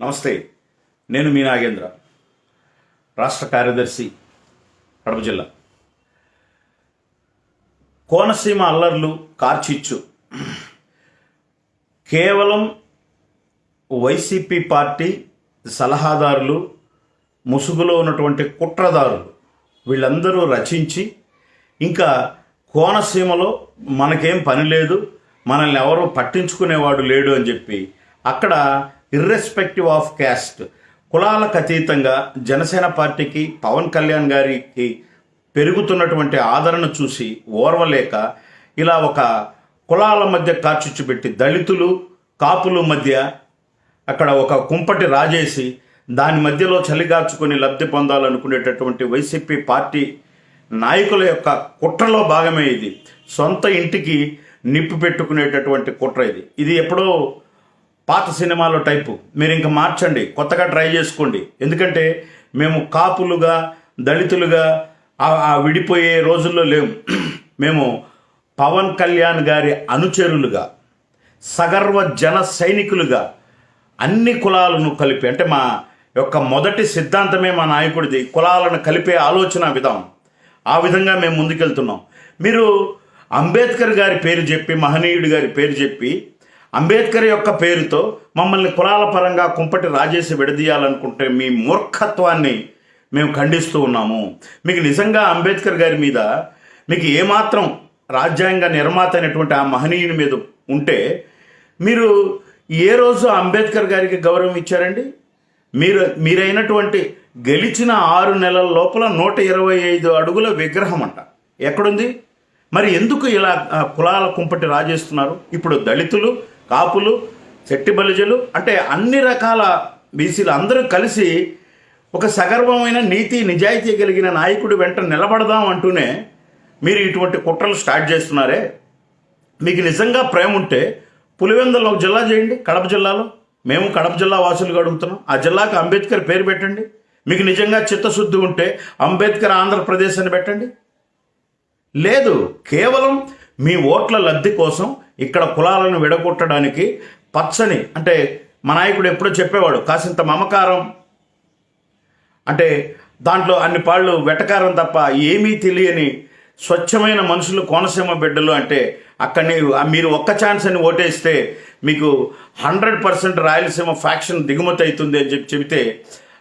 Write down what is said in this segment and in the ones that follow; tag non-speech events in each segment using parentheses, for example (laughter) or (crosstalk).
నమస్తే నేను మీ నాగేంద్ర రాష్ట్ర కార్యదర్శి కడప జిల్లా. కోనసీమ అల్లర్లు కార్చిచ్చు. కేవలం వైసీపీ పార్టీ సలహాదారులు ముసుగులో ఉన్నటువంటి కుట్రదారులు వీళ్ళందరూ రచించి ఇంకా కోనసీమలో మనకేం పని లేదు మనల్ని ఎవరు పట్టించుకునేవాడు లేడు అని చెప్పి అక్కడ ఇర్రెస్పెక్టివ్ ఆఫ్ క్యాస్ట్ కులాలకు అతీతంగా జనసేన పార్టీకి పవన్ కళ్యాణ్ గారికి పెరుగుతున్నటువంటి ఆదరణ చూసి ఓర్వలేక ఇలా ఒక కులాల మధ్య కాచుచ్చిపెట్టి దళితులు కాపులు మధ్య అక్కడ ఒక కుంపటి రాజేసి దాని మధ్యలో చలిగార్చుకొని లబ్ధి పొందాలనుకునేటటువంటి వైసీపీ పార్టీ నాయకుల యొక్క కుట్రలో భాగమే ఇది. సొంత ఇంటికి నిప్పు పెట్టుకునేటటువంటి కుట్ర ఇది. ఇది ఎప్పుడో పాత సినిమాలో టైపు. మీరు ఇంకా మార్చండి. కొత్తగా ట్రై చేసుకోండి. ఎందుకంటే మేము కాపులుగా దళితులుగా ఆ- విడిపోయే రోజుల్లో లేము (clears throat) మేము పవన్ కళ్యాణ్ గారి అనుచరులుగా సగర్వ జన సైనికులుగా అన్ని కులాలను కలిపి అంటే మా యొక్క మొదటి సిద్ధాంతమే మా నాయకుడిది కులాలను కలిపే ఆలోచన విధానం. ఆ విధంగా మేము ముందుకెళ్తున్నాం. మీరు అంబేద్కర్ గారి పేరు చెప్పి మహనీయుడి గారి పేరు చెప్పి అంబేద్కర్ యొక్క పేరుతో మమ్మల్ని కులాల పరంగా కుంపటి రాజేసి విడదీయాలనుకుంటే మీ మూర్ఖత్వాన్ని మేము ఖండిస్తూ ఉన్నాము. మీకు నిజంగా అంబేద్కర్ గారి మీద మీకు ఏమాత్రం రాజ్యాంగ నిర్మాత అయినటువంటి ఆ మహనీయుని మీద ఉంటే మీరు ఏ రోజు అంబేద్కర్ గారికి గౌరవం ఇచ్చారండి? మీరు మీరైనటువంటి గెలిచిన ఆరు నెలల లోపల నూట ఇరవై ఐదు అడుగుల విగ్రహం అంట. ఎక్కడుంది? మరి ఎందుకు ఇలా కులాల కుంపటి రాజేస్తున్నారు? ఇప్పుడు దళితులు కాపులు చెట్టి బలిజలు అంటే అన్ని రకాల బీసీలు అందరూ కలిసి ఒక సగర్వమైన నీతి నిజాయితీ కలిగిన నాయకుడి వెంట నిలబడదాం అంటూనే మీరు ఇటువంటి కుట్రలు స్టార్ట్ చేస్తున్నారే? మీకు నిజంగా ప్రేమ ఉంటే పులివెందులో ఒక జిల్లా చేయండి కడప జిల్లాలో. మేము కడప జిల్లా వాసులుగా అడుగుతున్నాం. ఆ జిల్లాకు అంబేద్కర్ పేరు పెట్టండి. మీకు నిజంగా చిత్తశుద్ధి ఉంటే అంబేద్కర్ ఆంధ్రప్రదేశ్ అని పెట్టండి. లేదు కేవలం మీ ఓట్ల లబ్ధి కోసం ఇక్కడ కులాలను విడగొట్టడానికి పచ్చని అంటే మా నాయకుడు ఎప్పుడో చెప్పేవాడు కాసింత మమకారం. అంటే దాంట్లో అన్ని పాళ్ళు వెటకారం తప్ప ఏమీ తెలియని స్వచ్ఛమైన మనుషులు కోనసీమ బిడ్డలు అంటే అక్కడిని మీరు ఒక్క ఛాన్స్ అని ఓటేస్తే మీకు హండ్రెడ్ పర్సెంట్ రాయలసీమ ఫ్యాక్షన్ దిగుమతి అవుతుంది అని చెప్పి చెబితే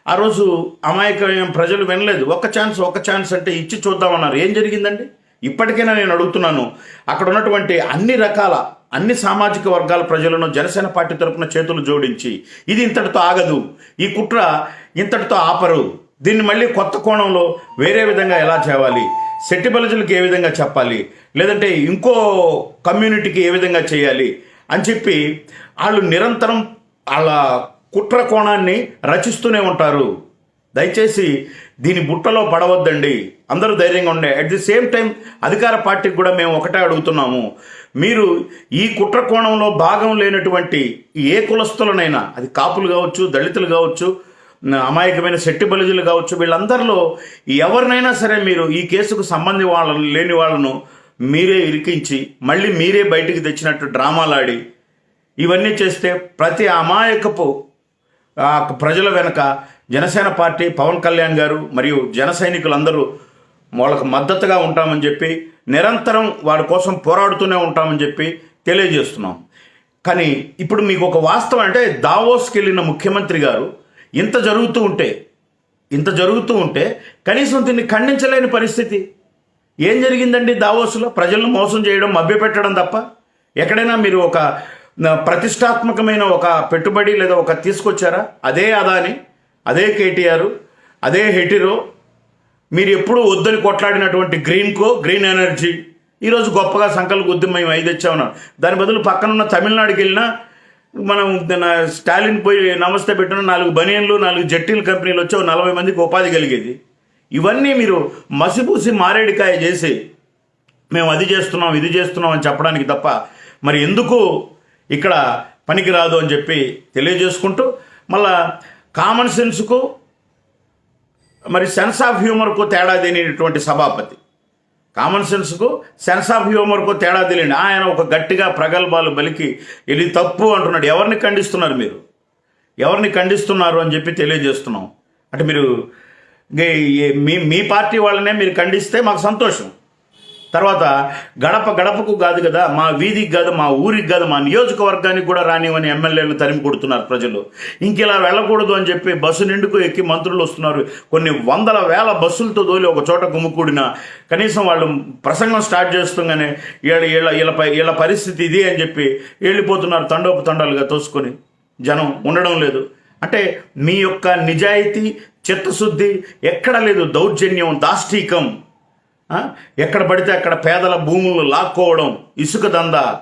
ఆ రోజు అమాయకమైన ప్రజలు వినలేదు. ఒక్క ఛాన్స్ ఒక్క ఛాన్స్ అంటే ఇచ్చి చూద్దామన్నారు. ఏం జరిగిందండి? ఇప్పటికైనా నేను అడుగుతున్నాను అక్కడ ఉన్నటువంటి అన్ని రకాల అన్ని సామాజిక వర్గాల ప్రజలను జనసేన పార్టీ తరపున చేతులు జోడించి ఇది ఇంతటితో ఆగదు ఈ కుట్ర ఇంతటితో ఆపరు. దీన్ని మళ్ళీ కొత్త కోణంలో వేరే విధంగా ఎలా చేయాలి? శెట్టి బలజులకు ఏ విధంగా చెప్పాలి? లేదంటే ఇంకో కమ్యూనిటీకి ఏ విధంగా చేయాలి? అని చెప్పి వాళ్ళు నిరంతరం వాళ్ళ కుట్ర కోణాన్ని రచిస్తూనే ఉంటారు. దయచేసి దీని బుట్టలో పడవద్దండి. అందరూ ధైర్యంగా ఉండే అట్ ది సేమ్ టైం అధికార పార్టీకి కూడా మేము ఒకటే అడుగుతున్నాము. మీరు ఈ కుట్ర కోణంలో భాగం లేనటువంటి ఏ కులస్తులనైనా అది కాపులు కావచ్చు దళితులు కావచ్చు అమాయకమైన శెట్టి బలిజులు కావచ్చు వీళ్ళందరిలో ఎవరినైనా సరే మీరు ఈ కేసుకు సంబంధి వాళ్ళను లేని వాళ్ళను మీరే ఇరికించి మళ్ళీ మీరే బయటికి తెచ్చినట్టు డ్రామాలాడి ఇవన్నీ చేస్తే ప్రతి అమాయకపు ప్రజల వెనక జనసేన పార్టీ పవన్ కళ్యాణ్ గారు మరియు జన సైనికులందరూ వాళ్ళకు మద్దతుగా ఉంటామని చెప్పి నిరంతరం వారి కోసం పోరాడుతూనే ఉంటామని చెప్పి తెలియజేస్తున్నాం. కానీ ఇప్పుడు మీకు ఒక వాస్తవం అంటే దావోస్కి వెళ్ళిన ముఖ్యమంత్రి గారు ఇంత జరుగుతూ ఉంటే ఇంత జరుగుతూ ఉంటే కనీసం దీన్ని ఖండించలేని పరిస్థితి. ఏం జరిగిందండి దావోస్లో? ప్రజలను మోసం చేయడం మభ్యపెట్టడం తప్ప? ఎక్కడైనా మీరు ఒక ప్రతిష్టాత్మకమైన ఒక పెట్టుబడి లేదా ఒక తీసుకొచ్చారా? అదే అదాని అదే కేటీఆర్ అదే హెటిరో మీరు ఎప్పుడూ వద్దని కొట్లాడినటువంటి గ్రీన్కో గ్రీన్ ఎనర్జీ ఈరోజు గొప్పగా సంకల్ప గుద్ది మేము ఐదు తెచ్చామన్నాం దాని బదులు పక్కనున్న తమిళనాడుకి వెళ్ళినా మనం స్టాలిన్ పోయి నమస్తే పెట్టిన నాలుగు బనియన్లు నాలుగు జట్టీల కంపెనీలు వచ్చి నలభై మందికి ఉపాధి కలిగేది. ఇవన్నీ మీరు మసిపూసి మారేడికాయ చేసి మేము అది చేస్తున్నాం ఇది చేస్తున్నాం అని చెప్పడానికి తప్ప మరి ఎందుకు ఇక్కడ పనికిరాదు అని చెప్పి తెలియజేసుకుంటూ మళ్ళా కామన్ సెన్స్కు మరి సెన్స్ ఆఫ్ హ్యూమర్కు తేడా తెలియనటువంటి సభాపతి. కామన్ సెన్స్కు సెన్స్ ఆఫ్ హ్యూమర్కు తేడా తెలియండి ఆయన ఒక గట్టిగా ప్రగల్భాలు బలికి ఇది తప్పు అంటున్నాడు. ఎవరిని ఖండిస్తున్నారు మీరు? ఎవరిని ఖండిస్తున్నారు అని చెప్పి తెలియజేస్తున్నాం. అంటే మీరు మీ మీ పార్టీ వాళ్ళనే మీరు ఖండిస్తే మాకు సంతోషం. తర్వాత గడప గడపకు కాదు కదా మా వీధికి కాదు మా ఊరికి కాదు మా నియోజకవర్గానికి కూడా రానివని ఎమ్మెల్యేలు తరిమి కొడుతున్నారు ప్రజలు. ఇంకెలా వెళ్ళకూడదు అని చెప్పి బస్సు నిండుకు ఎక్కి మంత్రులు వస్తున్నారు. కొన్ని వందల వేల బస్సులతో దోలి ఒక చోట గుమ్ముకూడిన కనీసం వాళ్ళు ప్రసంగం స్టార్ట్ చేస్తుండగానే వీళ్ళ వీళ్ళ వీళ్ళ ప- వీళ్ళ పరిస్థితి ఇది అని చెప్పి వెళ్ళిపోతున్నారు తండోపు తండాలుగా తోసుకొని. జనం ఉండడం లేదు. అంటే మీ యొక్క నిజాయితీ చిత్తశుద్ధి ఎక్కడ లేదు దౌర్జన్యం దాష్టీకం. ఎక్కడ పడితే అక్కడ పేదల భూములు లాక్కోవడం ఇసుక దందా.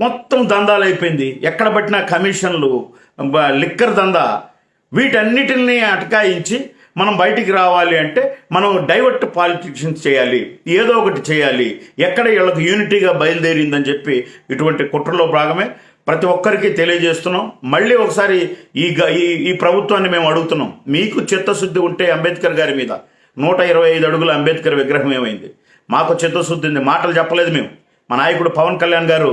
మొత్తం దందాలు అయిపోయింది. ఎక్కడ పట్టినా కమిషన్లు లిక్కర్ దందా. వీటన్నిటిని అటకాయించి మనం బయటికి రావాలి అంటే మనం డైవర్ట్ పాలిటిషన్స్ చేయాలి. ఏదో ఒకటి చేయాలి. ఎక్కడ వీళ్ళకి యూనిటీగా బయలుదేరిందని చెప్పి ఇటువంటి కుట్రలో భాగమే ప్రతి ఒక్కరికి తెలియజేస్తున్నాం. మళ్ళీ ఒకసారి ఈ గ- ఈ ఈ ప్రభుత్వాన్ని మేము అడుగుతున్నాం. మీకు చిత్తశుద్ధి ఉంటే అంబేద్కర్ గారి మీద. నూట ఇరవై ఐదు అడుగుల అంబేద్కర్ విగ్రహం ఏమైంది? మాకు చిత్తశుద్ధి ఉంది మాటలు చెప్పలేదు మేము. మా నాయకుడు పవన్ కళ్యాణ్ గారు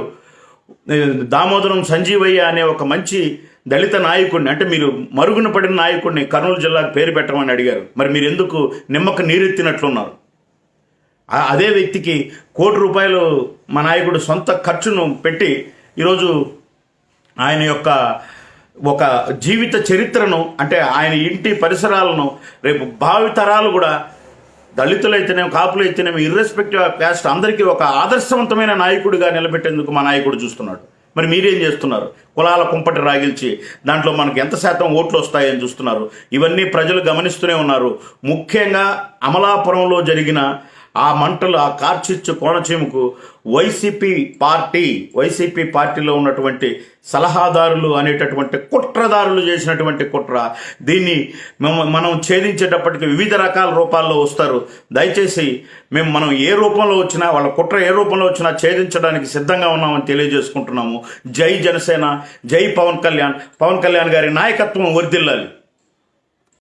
దామోదరం సంజీవయ్య అనే ఒక మంచి దళిత నాయకుడిని అంటే మీరు మరుగున పడిన నాయకుడిని కర్నూలు జిల్లాకు పేరు పెట్టమని అడిగారు. మరి మీరు ఎందుకు నిమ్మక నీరెత్తినట్లున్నారు? అదే వ్యక్తికి కోటి రూపాయలు మా నాయకుడు సొంత ఖర్చును పెట్టి ఈరోజు ఆయన యొక్క ఒక జీవిత చరిత్రను అంటే ఆయన ఇంటి పరిసరాలను రేపు భావితరాలు కూడా దళితులైతేనేమి కాపులైతేనేమి ఇర్రెస్పెక్టివ్ ఆఫ్ క్యాస్ట్ అందరికీ ఒక ఆదర్శవంతమైన నాయకుడిగా నిలబెట్టేందుకు మా నాయకుడు చూస్తున్నాడు. మరి మీరేం చేస్తున్నారు? కులాల కుంపటి రాగిల్చి దాంట్లో మనకు ఎంత శాతం ఓట్లు వస్తాయని చూస్తున్నారు. ఇవన్నీ ప్రజలు గమనిస్తూనే ఉన్నారు. ముఖ్యంగా అమలాపురంలో జరిగిన ఆ మంటలు ఆ కార్చిచ్చు కోణచీముకు వైసీపీ పార్టీ వైసీపీ పార్టీలో ఉన్నటువంటి సలహాదారులు అనేటటువంటి కుట్రదారులు చేసినటువంటి కుట్ర. దీన్ని మేము- మనం ఛేదించేటప్పటికి వివిధ రకాల రూపాల్లో వస్తారు. దయచేసి మేము మనం ఏ రూపంలో వచ్చినా వాళ్ళ కుట్ర ఏ రూపంలో వచ్చినా ఛేదించడానికి సిద్ధంగా ఉన్నామని తెలియజేసుకుంటున్నాము. జై జనసేన జై పవన్ కళ్యాణ్. పవన్ కళ్యాణ్ గారి నాయకత్వం వర్దిల్లాలి